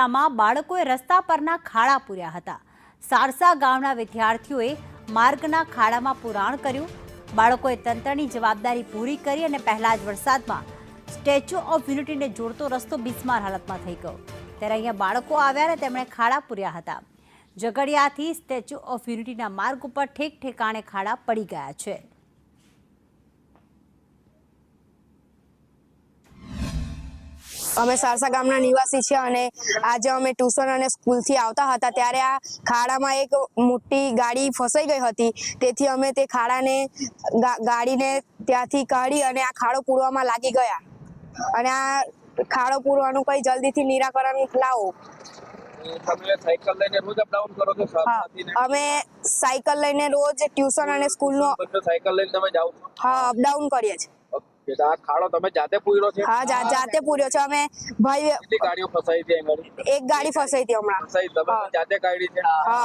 આમાં બાળકોએ રસ્તા પરના ખાડા પૂર્યા હતા. સારસા ગામના વિદ્યાર્થીઓએ માર્ગના ખાડામાં પુરાણ કર્યું. બાળકોએ તંત્રની જવાબદારી પૂરી કરી અને પહેલા જ વરસાદમાં સ્ટેચ્યુ ઓફ યુનિટીને જોડતો રસ્તો બિસ્માર હાલતમાં થઈ ગયો. ત્યારે અહીંયા બાળકો આવ્યા અને તેમણે ખાડા પૂર્યા હતા. ઝઘડિયાથી સ્ટેચ્યુ ઓફ યુનિટીના માર્ગ ઉપર ઠેક ઠેકાણે ખાડા પડી ગયા છે. અમે સારસા ગામના નિવાસી છીએ અને આજે અમે ટ્યુશન અને સ્કૂલથી આવતા હતા. ત્યારે આ ખાડામાં એક મોટી ગાડી ફસાઈ ગઈ હતી. તેથી અમે તે ખાડાને ગાડીને ત્યાંથી કાઢી અને આ ખાડો પૂરવામાં લાગી ગયા. અને આ ખાડો પૂરવાનું કઈ જલ્દીથી નિરાકરણ લાવો. અમે સાયકલ લઈને રોજ ટ્યુશન અને સ્કૂલ નો સાયકલ લઈને તમે જાઓ હા અપડાઉન કરીએ છીએ. આ ખાડો તમે જાતે પૂર્યો છે? હા જાતે પૂર્યો છે. અમે ભાઈ કેટલી ગાડીઓ ફસાઈ છે એક ગાડી ફસાઈ હતી હમણાં. ફસાઈ તમે જાતે કાઢી છે? હા.